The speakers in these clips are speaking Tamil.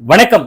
வணக்கம்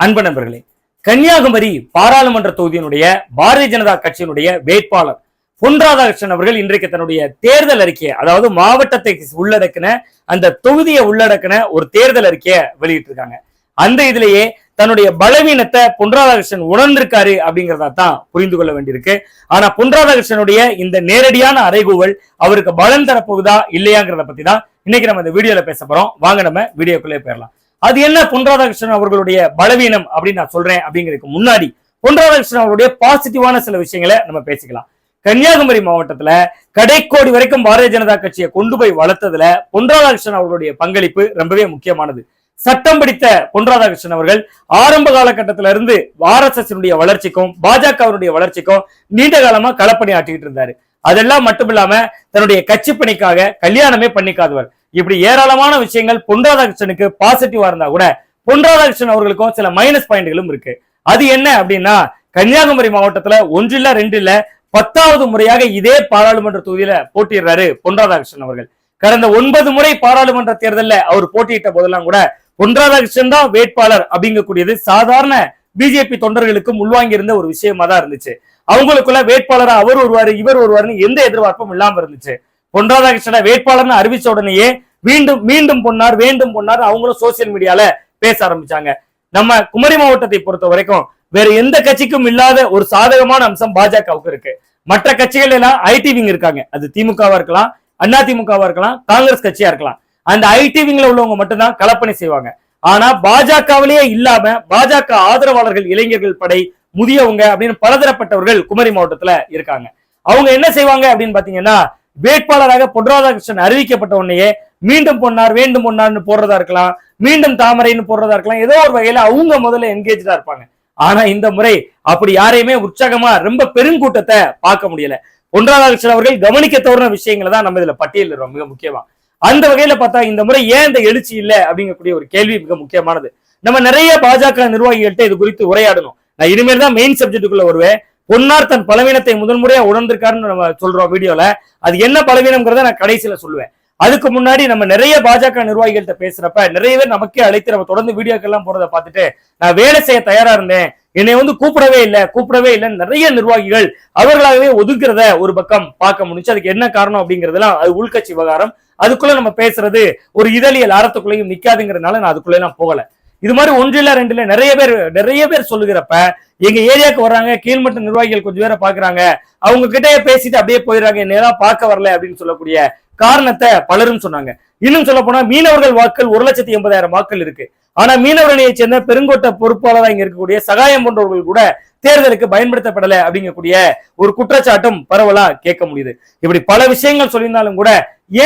அன்பு நண்பர்களே. கன்னியாகுமரி பாராளுமன்ற தொகுதியினுடைய பாரதிய ஜனதா கட்சியினுடைய வேட்பாளர் பொன் ராதாகிருஷ்ணன் அவர்கள் இன்றைக்கு தன்னுடைய தேர்தல் அறிக்கையை அதாவது மாவட்டத்தை உள்ளடக்கின அந்த தொகுதியை உள்ளடக்கின ஒரு தேர்தல் அறிக்கையை வெளியிட்டிருக்காங்க. அந்த இதுலயே தன்னுடைய பலவீனத்தை பொன் ராதாகிருஷ்ணன் உணர்ந்திருக்காரு அப்படிங்கிறதா தான் புரிந்து கொள்ள வேண்டியிருக்கு. ஆனா பொன் ராதாகிருஷ்ணனுடைய இந்த நேரடியான அறைகூவல் அவருக்கு பலன் தரப்போகுதா இல்லையாங்கிறத பத்தி தான் இன்னைக்கு நம்ம இந்த வீடியோல பேச போறோம். வாங்க நம்ம வீடியோக்குள்ளே போயிடலாம். அது என்ன? பொன் ராதாகிருஷ்ணன் அவர்களுடைய பலவீனம் அப்படின்னு நான் சொல்றேன் அப்படிங்கிறதுக்கு முன்னாடி பொன் ராதாகிருஷ்ணன் அவருடைய பாசிட்டிவான சில விஷயங்களை நம்ம பேசிக்கலாம். கன்னியாகுமரி மாவட்டத்துல கடைக்கோடி வரைக்கும் பாரதிய ஜனதா கட்சியை கொண்டு போய் வளர்த்ததுல பொன் ராதாகிருஷ்ணன் அவர்களுடைய பங்களிப்பு ரொம்பவே முக்கியமானது. சட்டம் படித்த பொன் ராதாகிருஷ்ணன் அவர்கள் ஆரம்ப காலகட்டத்தில இருந்து ஆர்எஸ்எஸ்னுடைய வளர்ச்சிக்கும் பாஜகவினுடைய வளர்ச்சிக்கும் நீண்ட காலமா களப்பணி ஆட்டிக்கிட்டு இருந்தாரு. அதெல்லாம் மட்டும் இல்லாம தன்னுடைய கட்சி பணிக்காக கல்யாணமே பண்ணிக்காதவர். இப்படி ஏராளமான விஷயங்கள் பொன் ராதாகிருஷ்ணனுக்கு பாசிட்டிவா இருந்தா கூட பொன் ராதாகிருஷ்ணன் அவர்களுக்கும் சில மைனஸ் பாயிண்ட்களும் இருக்கு. அது என்ன அப்படின்னா கன்னியாகுமரி மாவட்டத்துல ஒன்று இல்ல ரெண்டு இல்ல பத்தாவது முறையாக இதே பாராளுமன்ற தொகுதியில போட்டியிடுறாரு பொன் ராதாகிருஷ்ணன் அவர்கள். கடந்த ஒன்பது முறை பாராளுமன்ற தேர்தலில் அவர் போட்டியிட்ட போதெல்லாம் கூட பொன் ராதாகிருஷ்ணன் தான் வேட்பாளர் அப்படிங்கக்கூடியது சாதாரண பிஜேபி தொண்டர்களுக்கும் உள்வாங்கி இருந்த ஒரு விஷயமா தான் இருந்துச்சு. அவங்களுக்குள்ள வேட்பாளரா அவர் வருவாரு இவர் வருவாருன்னு எந்த எதிர்பார்ப்பும் இல்லாம இருந்துச்சு. பொன் ராதாகிருஷ்ணனை வேட்பாளர்னு அறிவிச்ச உடனேயே மீண்டும் மீண்டும் பொன்னார் வேண்டும் பொன்னார். அவங்களும் சோசியல் மீடியால பேச ஆரம்பிச்சாங்க. நம்ம குமரி மாவட்டத்தை பொறுத்த வரைக்கும் வேற எந்த கட்சிக்கும் இல்லாத ஒரு சாதகமான அம்சம் பாஜகவுக்கு இருக்கு. மற்ற கட்சிகள் எல்லாம் ஐடி விங் இருக்காங்க. அது திமுகவா இருக்கலாம் அண்ணா திமுகவா இருக்கலாம் காங்கிரஸ் கட்சியா இருக்கலாம். அந்த ஐடி விங்ல உள்ளவங்க மட்டும்தான் கலப்பணி செய்வாங்க. ஆனா பாஜகவிலேயே இல்லாம பாஜக ஆதரவாளர்கள் இளைஞர்கள் படை முதியவங்க அப்படின்னு பலதரப்பட்டவர்கள் குமரி மாவட்டத்துல இருக்காங்க. அவங்க என்ன செய்வாங்க அப்படின்னு பாத்தீங்கன்னா வேட்பாளராக பொன் ராதாகிருஷ்ணன் அறிவிக்கப்பட்ட உடனேயே மீண்டும் பொன்னார் வேண்டும் பொன்னார்னு போடுறதா இருக்கலாம் மீண்டும் தாமரைன்னு போடுறதா இருக்கலாம் ஏதோ ஒரு வகையில அவங்க முதல்ல என்கேஜா இருப்பாங்க. ஆனா இந்த முறை அப்படி யாரையுமே உற்சாகமா ரொம்ப பெருங்கூட்டத்தை பார்க்க முடியல. பொன் அவர்கள் கவனிக்க தோறின விஷயங்களை தான் நம்ம இதுல பட்டியலிடுறோம் மிக முக்கியமா. அந்த வகையில பார்த்தா இந்த முறை ஏன் இந்த எழுச்சி இல்லை அப்படிங்கக்கூடிய ஒரு கேள்வி மிக முக்கியமானது. நம்ம நிறைய பாஜக நிர்வாகிகள்கிட்ட இது குறித்து உரையாடணும். நான் இனிமேல் தான் மெயின் சப்ஜெக்டுக்குள்ள வருவேன். பொன்னார் தன் பலவீனத்தை முதன்முறையா உணர்ந்திருக்காருன்னு நம்ம சொல்றோம் வீடியோல. அது என்ன பலவீனம்ங்கிறத நான் கடைசியில சொல்லுவேன். அதுக்கு முன்னாடி நம்ம நிறைய பாஜக நிர்வாகிகள்கிட்ட பேசுறப்ப நிறைய பேர் நமக்கே அழைத்து நம்ம தொடர்ந்து வீடியோக்கள் எல்லாம் போறதை பார்த்துட்டு நான் வேலை செய்ய தயாரா இருந்தேன். என்னை வந்து கூப்பிடவே இல்லை கூப்பிடவே இல்லைன்னு நிறைய நிர்வாகிகள் அவர்களாகவே ஒதுக்குறத ஒரு பக்கம் பார்க்க முடிஞ்சு அதுக்கு என்ன காரணம் அப்படிங்கறதெல்லாம் அது உள்கட்சி விவகாரம். அதுக்குள்ள நம்ம பேசுறது ஒரு இதழியல் அறத்துக்குள்ளேயும் நிக்காதுங்கிறதுனால நான் அதுக்குள்ள எல்லாம் போகல. இது மாதிரி ஒன்றில ரெண்டுல நிறைய பேர் நிறைய பேர் சொல்லுகிறப்ப எங்க ஏரியாவுக்கு வர்றாங்க கீழ்மட்ட நிர்வாகிகள் கொஞ்சம் பேரை பாக்குறாங்க. அவங்க கிட்டயே பேசிட்டு அப்படியே போயிடுறாங்க என்னதான் பார்க்க வரல அப்படின்னு சொல்லக்கூடிய காரணத்தை பலரும் சொன்னாங்க. இன்னும் சொல்ல போனா மீனவர்கள் வாக்கள் ஒரு லட்சத்தி எண்பதாயிரம் வாக்கள் இருக்கு. ஆனா மீனவரணியை சேர்ந்த பெருங்கோட்ட பொறுப்பாளராக இங்க இருக்கக்கூடிய சகாயம் போன்றவர்கள் கூட தேர்தலுக்கு பயன்படுத்தப்படலை அப்படிங்கக்கூடிய ஒரு குற்றச்சாட்டும் பரவலா கேட்க முடியுது. இப்படி பல விஷயங்கள் சொல்லியிருந்தாலும் கூட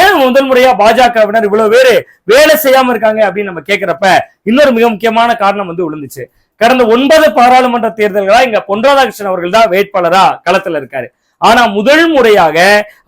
ஏன் முதல் முறையா பாஜகவினர் இவ்வளவு பேரு வேலை செய்யாம இருக்காங்க அப்படின்னு நம்ம கேட்கிறப்ப இன்னொரு மிக முக்கியமான காரணம் வந்து விழுந்துச்சு. கடந்த ஒன்பது பாராளுமன்ற தேர்தல்களா இங்க பொன் ராதாகிருஷ்ணன் அவர்கள் தான் வேட்பாளரா களத்துல இருக்காரு. ஆனா முதல் முறையாக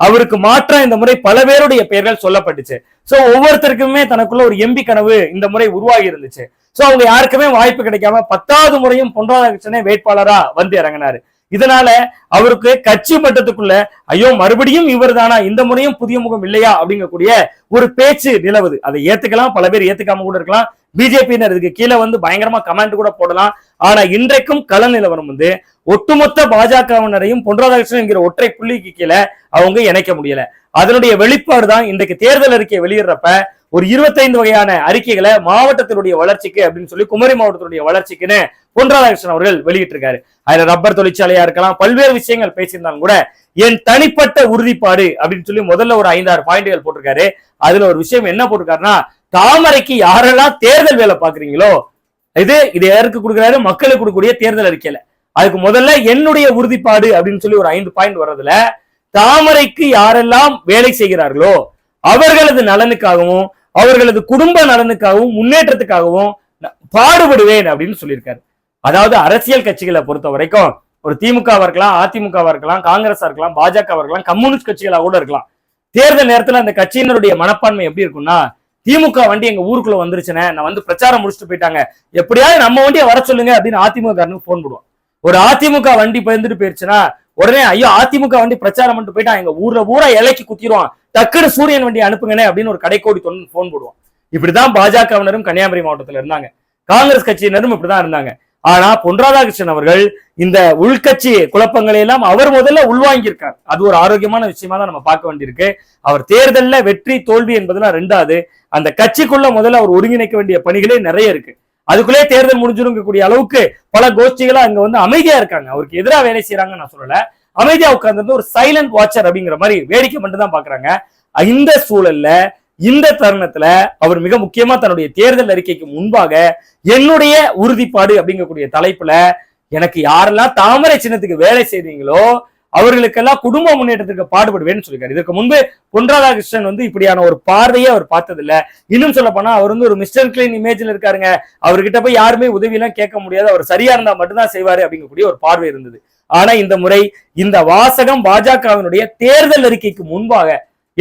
அவருக்கு மாற்றம் இந்த முறை பல பேருடைய பெயர்கள் சொல்லப்பட்டுச்சு. சோ ஒவ்வொருத்தருக்குமே தனக்குள்ள ஒரு எம்பி கனவு இந்த முறை உருவாகி இருந்துச்சு. சோ அவங்க யாருக்குமே வாய்ப்பு கிடைக்காம பத்தாவது முறையும் பொன் ராதாகிருஷ்ணனே வேட்பாளரா வந்து இறங்கினாரு. இதனால அவருக்கு கட்சி மட்டத்துக்குள்ள ஐயோ மறுபடியும் இவர் தானா இந்த முறையும் புதிய முகம் இல்லையா? அப்படிங்கக்கூடிய ஒரு பேச்சு நிலவுது. அதை ஏத்துக்கலாம். பல பேர் ஏத்துக்காம கூட இருக்கலாம். பிஜேபியினர் இதுக்கு கீழே வந்து பயங்கரமா கமெண்ட் கூட போடலாம். ஆனா இன்றைக்கும் கள நிலவரம் வந்து ஒட்டுமொத்த பாஜகவினரையும் பொன் ராதாகிருஷ்ணன் என்கிற ஒற்றை புள்ளிக்கு கீழே அவங்க இணைக்க முடியல. அதனுடைய வெளிப்பாடு தான் இன்றைக்கு தேர்தல் அறிக்கையை வெளியிடுறப்ப ஒரு இருபத்தைந்து வகையான அறிக்கைகளை மாவட்டத்தினுடைய வளர்ச்சிக்கு அப்படின்னு சொல்லி குமரி மாவட்டத்தினுடைய வளர்ச்சிக்குன்னு பொன் ராதாகிருஷ்ணன் அவர்கள் வெளியிட்டிருக்காரு. அதுல ரப்பர் தொழிற்சாலையா இருக்கலாம் பல்வேறு விஷயங்கள் பேசியிருந்தாலும் கூட என் தனிப்பட்ட உறுதிப்பாடு அப்படின்னு சொல்லி முதல்ல ஒரு ஐந்தாறு பாயிண்ட்கள் போட்டிருக்காரு. அதுல ஒரு விஷயம் என்ன போட்டிருக்காருன்னா தாமரைக்கு யாரெல்லாம் தேர்தல் வேலை பாக்குறீங்களோ இது இது யாருக்கு கொடுக்குறாரு? மக்களுக்கு கொடுக்கக்கூடிய தேர்தல் அறிக்கையில. அதுக்கு முதல்ல என்னுடைய உறுதிப்பாடு அப்படின்னு சொல்லி ஒரு ஐந்து பாயிண்ட் வர்றதுல தாமரைக்கு யாரெல்லாம் வேலை செய்கிறார்களோ அவர்களது நலனுக்காகவும் அவர்களது குடும்ப நலனுக்காகவும் முன்னேற்றத்துக்காகவும் பாடுபடுவேன் அப்படின்னு சொல்லியிருக்காரு. அதாவது அரசியல் கட்சிகளை பொறுத்த வரைக்கும் ஒரு திமுகவா இருக்கலாம் அதிமுகவா இருக்கலாம் காங்கிரஸா இருக்கலாம் பாஜகவா இருக்கலாம் கம்யூனிஸ்ட் கட்சிகளா கூட இருக்கலாம். தேர்தல் நேரத்துல அந்த கட்சியினருடைய மனப்பான்மை எப்படி இருக்கும்னா திமுக வண்டி எங்க ஊருக்குள்ள வந்துருச்சுனே நான் வந்து பிரச்சாரம் முடிச்சுட்டு போயிட்டாங்க. எப்படியாவது நம்ம வண்டியை வர சொல்லுங்க அப்படின்னு அதிமுக போன் போடுவோம் ஒரு அதிமுக வண்டி பயந்துட்டு போயிருச்சுன்னா உடனே ஐயோ அதிமுக வண்டி பிரச்சாரம் பண்ணிட்டு போயிட்டா எங்க ஊர்ல ஊரா இலைக்கு குத்திடுவான் டக்குனு சூரியன் வண்டி அனுப்புங்கனே அப்படின்னு ஒரு கடைக்கோடி தொண்டு போன் போடுவான். இப்படிதான் பாஜகவினரும் கன்னியாகுமரி மாவட்டத்துல இருந்தாங்க. காங்கிரஸ் கட்சியினரும் இப்படிதான் இருந்தாங்க. ஆனா பொன் ராதாகிருஷ்ணன் அவர்கள் இந்த உள்கட்சி குழப்பங்களை எல்லாம் அவர் முதல்ல உள்வாங்கியிருக்கார். அது ஒரு ஆரோக்கியமான விஷயமா தான் நம்ம பார்க்க வேண்டியிருக்கு. அவர் தேர்தலில் வெற்றி தோல்வி என்பதெல்லாம் ரெண்டாவது. அந்த கட்சிக்குள்ள முதல்ல அவர் ஒருங்கிணைக்க வேண்டிய பணிகளே நிறைய இருக்கு. அதுக்குள்ளே தேர்தல் முடிஞ்சிருக்கக்கூடிய அளவுக்கு பல கோஷ்டிகளா அங்க வந்து அமைதியா இருக்காங்க. அவருக்கு எதிராக வேலை செய்யறாங்கன்னு நான் சொல்லல. அமைதியா உட்கார்ந்து ஒரு சைலண்ட் வாட்சர் அப்படிங்கிற மாதிரி வேடிக்கை மட்டும் தான் பாக்குறாங்க இந்த சூழல்ல இந்த தருணத்துல அவர் மிக முக்கியமா தன்னுடைய தேர்தல் அறிக்கைக்கு முன்பாக என்னுடைய உறுதிப்பாடு அப்படிங்கக்கூடிய தலைப்புல எனக்கு யாரெல்லாம் தாமரை சின்னத்துக்கு வேலை செய்றீங்களோ அவர்களுக்கெல்லாம் குடும்ப முன்னேற்றத்திற்கு பாடுபடுவேன்னு சொல்லியிருக்காரு. இதற்கு முன்பு பொன் ராதாகிருஷ்ணன் வந்து இப்படியான ஒரு பார்வையே அவர் பார்த்ததில்ல. இன்னும் சொல்ல போனா அவர் வந்து ஒரு மிஸ்டர் கிளீன் இமேஜ்ல இருக்காருங்க. அவர்கிட்ட போய் யாருமே உதவி எல்லாம் கேட்க முடியாது. அவர் சரியா இருந்தா மட்டும்தான் செய்வாரு அப்படிங்கக்கூடிய ஒரு பார்வை இருந்தது. ஆனா இந்த முறை இந்த வாசகம் பாஜகவினுடைய தேர்தல் அறிக்கைக்கு முன்பாக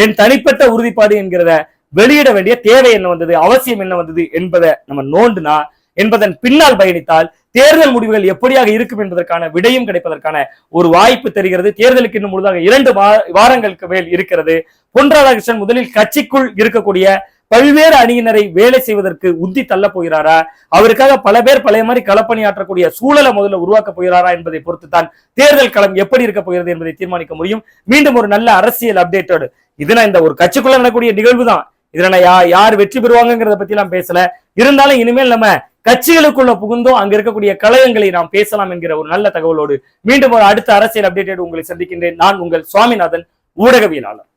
என் தனிப்பட்ட உறுதிப்பாடு என்கிறத வெளியிட வேண்டிய தேவை என்ன வந்தது அவசியம் என்ன வந்தது என்பதை நம்ம நோண்டுனா என்பதன் பின்னால் பயணித்தால் தேர்தல் முடிவுகள் எப்படியாக இருக்கும் என்பதற்கான விடையும் கிடைப்பதற்கான ஒரு வாய்ப்பு தெரிகிறது. தேர்தலுக்கு இன்னும் முழுதாக இரண்டு வாரங்களுக்கு மேல் இருக்கிறது. பொன் ராதாகிருஷ்ணன் முதலில் கட்சிக்குள் இருக்கக்கூடிய பல்வேறு அணியினரை வேலை செய்வதற்கு உந்தி தள்ள போகிறாரா? அவருக்காக பல பேர் பழைய மாதிரி களப்பணியாற்றக்கூடிய சூழலை முதல்ல உருவாக்க போகிறாரா என்பதை பொறுத்து தான் தேர்தல் களம் எப்படி இருக்க போகிறது என்பதை தீர்மானிக்க முடியும். மீண்டும் ஒரு நல்ல அரசியல் அப்டேட்டோடு இது நான் இந்த ஒரு கட்சிக்குள்ள நடக்கூடிய நிகழ்வு தான் இதுல நான் யா- யார் வெற்றி பெறுவாங்கங்கிறத பத்தி எல்லாம் பேசல. இருந்தாலும் இனிமேல் நம்ம கட்சிகளுக்குள்ள புகுந்தோம் அங்க இருக்கக்கூடிய கழகங்களை நாம் பேசலாம் என்கிற ஒரு நல்ல தகவலோடு மீண்டும் ஒரு அடுத்த அரசியல் அப்டேட்டட் உங்களை சந்திக்கின்றேன். நான் உங்கள் சுவாமிநாதன் ஊடகவியலாளர்.